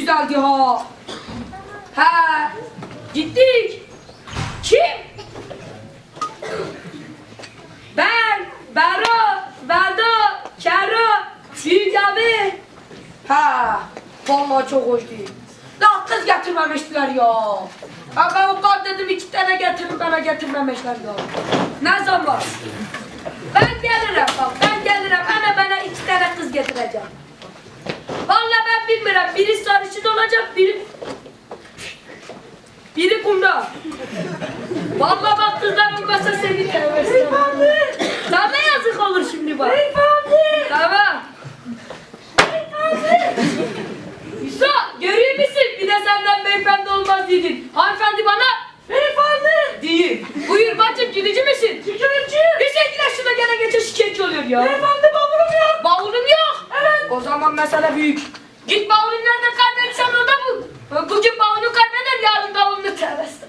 güzeldi ha. He. Gittik. Kim? Ben, Bero, Bedo, Kero, Büyük abi. Ha, vallahi çok hoş değil. Daha kız getirmemiştiler ya. Ha ben o kadar dedim iki tane getirin bana getirmemişler ya. Ne zaman? Ben gelirim bak, ben gelirim hemen bana iki tane kız getireceğim. Vallahi ben bilmiyorum, biri sarışın olacak, biri... Biri kumda. Vallahi bak kızlar olmasa seni tevbesin. Sana yazık olur şimdi bak. Tamam. Yusuf görüyor musun? Bir de senden beyefendi olmaz dedin. Hanımefendi bana beyefendi değil. Buyur bacım gidici misin? Gidici. Hüseyin şuna gene geçe şikayetçi oluyor ya. Beyefendi bavulum yok. Bavulum yok. Evet. O zaman mesele büyük. Git bavulun tevbesin.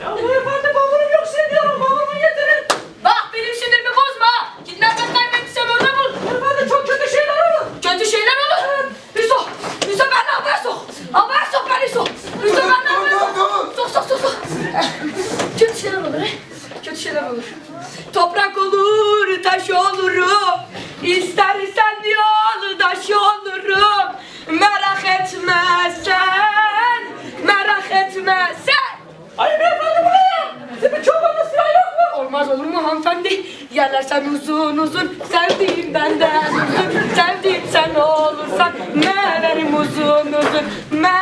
Ya beyefendi bavulum yok size diyorum bavulumu getirin. Bak benim sinirimi bozma. nereden kaybettiysem orada bul. Beyefendi çok kötü şeyler olur. Kötü şeyler olur. Yusuf, Yusuf ben havaya sok. Havaya sok beni sok. Yusuf ben havaya sok. Sok sok sok sok. Kötü şeyler olur he. Kötü şeyler olur. Toprak olur, taş olurum. Etme sen. Ay beyefendi buraya. Sizin çobanınız silah yok mu? Olmaz olur mu hanımefendi? Yerlersen uzun uzun, sevdiğim benden uzun, sevdiğim sen olursan, melerim uzun uzun, me,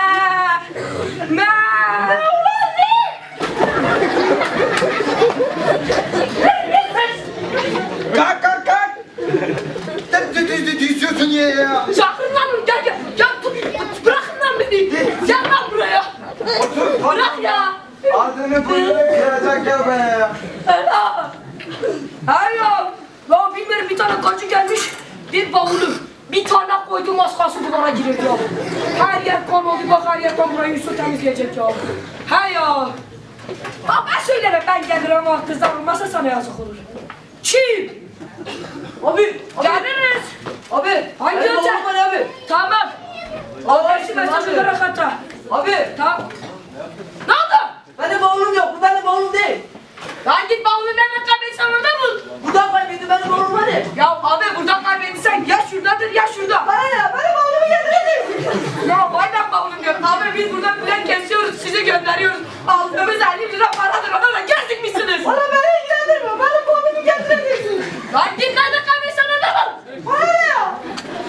me. Kalk kalk kalk. Ne ne ne ne diyorsun ya ya? Çakırın lan gel gel, ya tut, bırakın lan beni, lan Otur. Bırak ya. Adını burnunu kıracak ya bana ya. Ela. Hayır ya. Ya bilmiyorum bir tane kancı gelmiş, bir bavulum. Bir tane koydum az kalsın duvara girer ya. Her yer kan oldu bak her yer kan burayı Yusuf temizleyecek ya. He ya. Bak ben söylerim ben gelirim ama kızlar olmazsa sana yazık olur. Kim? Abi. Geliriz. Abi. Hangi var abi. Tamam. Abi, Adresi mesaj abi. olarak hatta. Abi. Tamam. Ne oldu? Benim bavulum yok. Bu benim bavulum değil. Lan git bavulu nereden kaybetsen orada bul. Buradan kaybetti benim bavulum var ya. Ya abi buradan kaybetsen ya şuradadır ya şurada. Bana ne? Benim bavulumu getirin. Ya bayram bavulum diyor. Abi biz burada plan kesiyoruz, sizi gönderiyoruz. Aldığımız 50 lira paradır, ona da gezdik misiniz? Bana beni ilgilendirmiyor. Benim bavulumu getirin. Lan git nerede kaybetsen orada bul. Bana ne ya?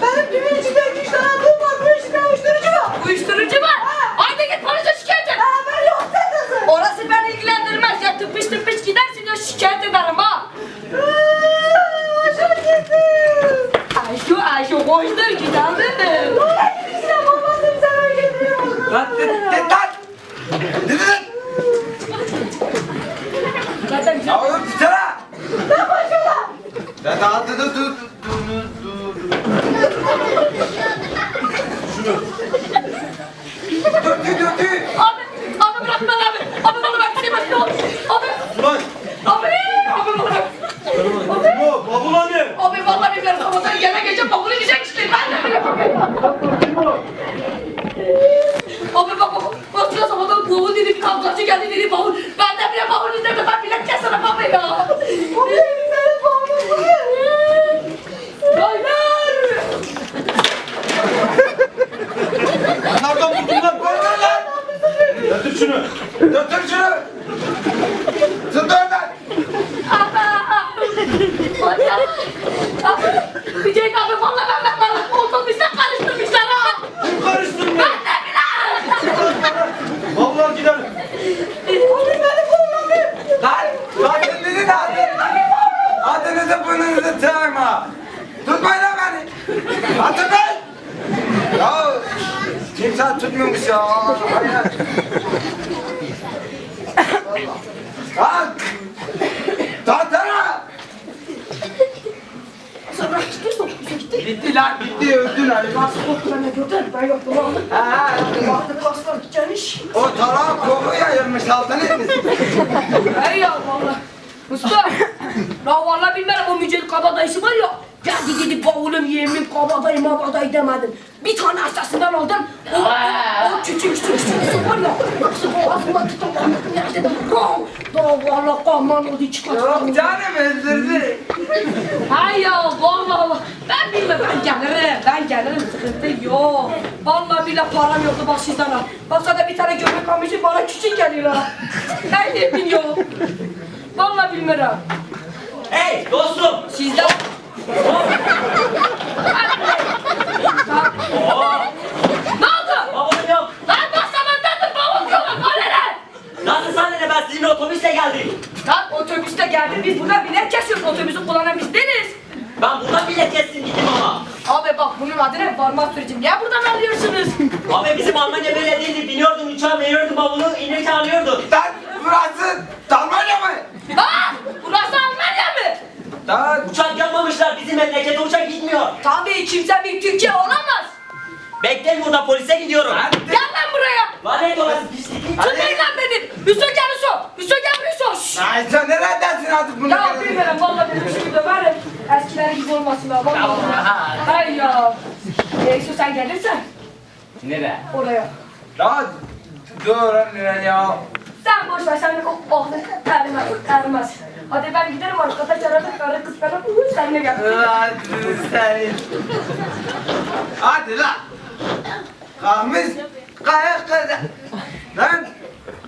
Benim kimin içinde iki üç tane aklım var. Bu işin uyuşturucu mu? Uyuşturucu var. Haydi git polise şikayet et. Ha ben yok dediniz. Orası beni ilgilendirmez ya tıpış tıpış gidersin ya şikayet ederim ha. Aşağı gitti. Ayşu Ayşu koştur gidelim. Oraya gidişine babasını sana getiriyor. Lan de de lan. Dedin? Zaten Ya oğlum tutsana. Ne başına? Ya daha dur dur dur dur dur dur. Dur dur dur dur. Abi, abi bırak beni abi. Abi bana bak şey başına ol. Abi, Ulan abi, abi bana bak. Abi. bu bavul hani? Abi vallahi bilmiyorum sabahtan gene gece bavulu yiyecek işte ben de bilmiyorum. Abi bak bak bak şurada sabahtan bavul dedi bir kavgacı geldi dedi bavul. Ben de bile bavul izledim ben bile kesene baba ya. Abi benim bavulum Hayır. Nereden buldun lan? Dur lan. Getir Dur şunu. Tut oradan. Abi ya. Abi. Vallahi ben ben bana otobüste karıştırmışlar ha. Kim karıştın Ben de bile. Vallahi gider. Lan. Lan sen dedin adın. Adınızı burnunuzu tırma. Tutmayın lan beni. Lan tutmayın. Ya. Kimse tutmuyormuş ya. Lan. Tahtana. Sonra gitti sokakta gitti. Gitti lan gitti öldü lan. Nasıl korktu ben de gördüm. Ben yoktum abi. Ha, Baktı kaslar gitmiş. o taraf koku yayılmış altına etmiş. Hey ya valla. Mustafa. La vallahi bilmem o Mücel kabadayısı var ya. Geldi gidip bavulum yemin kabadayı mabadayı demedim. Bir tane aşağısından aldım. O, o, o küçük küçük küçük var ya. Nasıl boğazıma tutamam. Vallahi kahman oldu çıkarttım. Yok canım öldürdü. Hay ya vallahi Allah. Ben bilmem ben gelirim. Ben gelirim sıkıntı yok. Vallahi bile param yoktu bak sizden ha. Baksa da bir tane göbek almışım bana küçük geliyor ha. Ne bilmiyorum. Vallahi bilmiyorum. Hey dostum. Sizden... ne oldu? Bavulum yok. Lan bak sabahtandır bavul yok. O ne lan? Nasıl sana ne ben sizinle otobüsle geldim. Lan otobüste geldik biz burada bilet kesiyoruz otobüsü kullanan biz değiliz. Ben buradan bile kestim gittim ama. Ne? Varmak sürücüm. Niye buradan alıyorsunuz? Abi bizim Almanya böyle değildi. Biniyordun uçağa veriyordun bavulu inirken alıyordun. Lan burası Dalmanya mı? Bak! Burası Almanya mı? Lan Uçak yapmamışlar bizim memlekete uçak gitmiyor. Tabii kimse bir Türkiye olamaz. Bekleyin burada polise gidiyorum. Gel lan buraya. Var ne dolayı pislik. Tutmayın lan beni. Hüsnü gel Hüsnü. Hüsnü gel Hüsnü. Lan sen neredesin artık bunu? Ya bilmiyorum vallahi benim şimdi döverim. Eskiler gibi olmasın ha vallahi. Hay ya. Hüsnü sen gelirsen Nereye? oraya. Lan dur lan ya. Sen boş ver sen o oğlun ermez ermez. Hadi ben giderim arkadaş aradık karı kız falan sen de gel. Lan sen. Hadi lan. Kalmış kaya kızı. Lan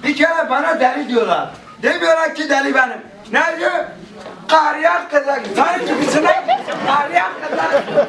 bir kere bana deli diyorlar. Demiyorlar ki deli benim. Ne diyor? Karya kızı. Sen gibisin lan. Karya kızı.